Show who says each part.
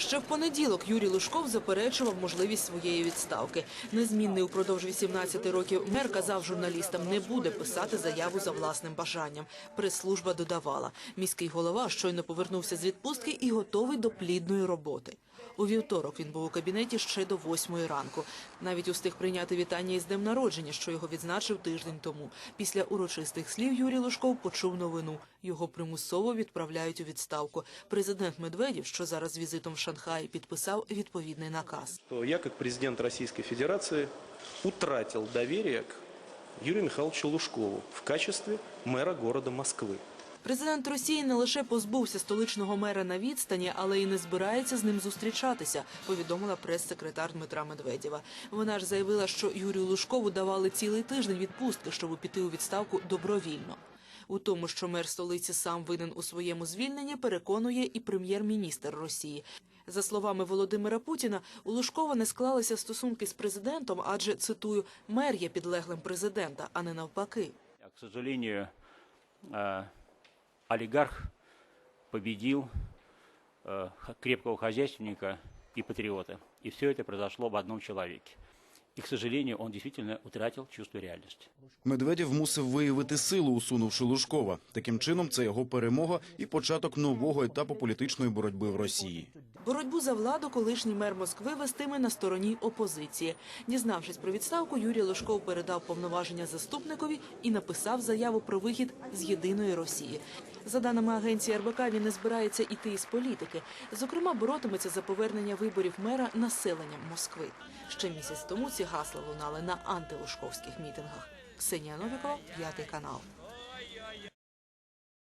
Speaker 1: Ще в понеділок Юрій Лужков заперечував можливість своєї відставки. Незмінний упродовж 18 років мер казав журналістам, не буде писати заяву за власним бажанням. Прес-служба додавала, міський голова щойно повернувся з відпустки і готовий до плідної роботи. У вівторок він був у кабінеті ще до восьмої ранку. Навіть устиг прийняти вітання із днем народження, що його відзначив тиждень тому. Після урочистих слів Юрій Лужков почув новину. Його примусово відправляють у відставку. Президент Медведєв, що зараз візитом в Шанхаї, підписав відповідний наказ.
Speaker 2: я, как президент Российской Федерации, утратил доверие к Юрию Михайловичу Лужкову в качестве мэра города Москвы.
Speaker 1: Президент Росії не лише позбувся столичного мера на відстані, але й не збирається з ним зустрічатися. Повідомила прес-секретар Дмитра Медведєва. Вона ж заявила, що Юрію Лужкову давали цілий тиждень відпустки, щоб піти у відставку добровільно. У тому, що мер столиці сам винен у своєму звільненні, переконує і прем'єр-міністр Росії. За словами Володимира Путіна, у Лужкова не склалися стосунки з президентом, адже цитую, мер є підлеглим президента, а не навпаки.
Speaker 3: А, К сожалению, э, олигарх победил э, х- крепкого хозяйственника и патриота. И все это произошло в одном человеке. И, к сожалению, он действительно утратил чувство реальности.
Speaker 4: Медведєв мусив виявити силу, усунувши Лужкова. Таким чином, це його перемога і початок нового етапу політичної боротьби в Росії.
Speaker 1: Боротьбу за владу колишній мер Москви вестиме на стороні опозиції. Дізнавшись про відставку, Юрій Лужков передав повноваження заступникові і написав заяву про вихід з єдиної Росії. За даними агенції РБК, він не збирається іти із політики. Зокрема, боротиметься за повернення виборів мера населенням Москви. Ще місяць тому ці гасла лунали на антилужковських мітингах. Ксенія Новікова, п'ятий канал.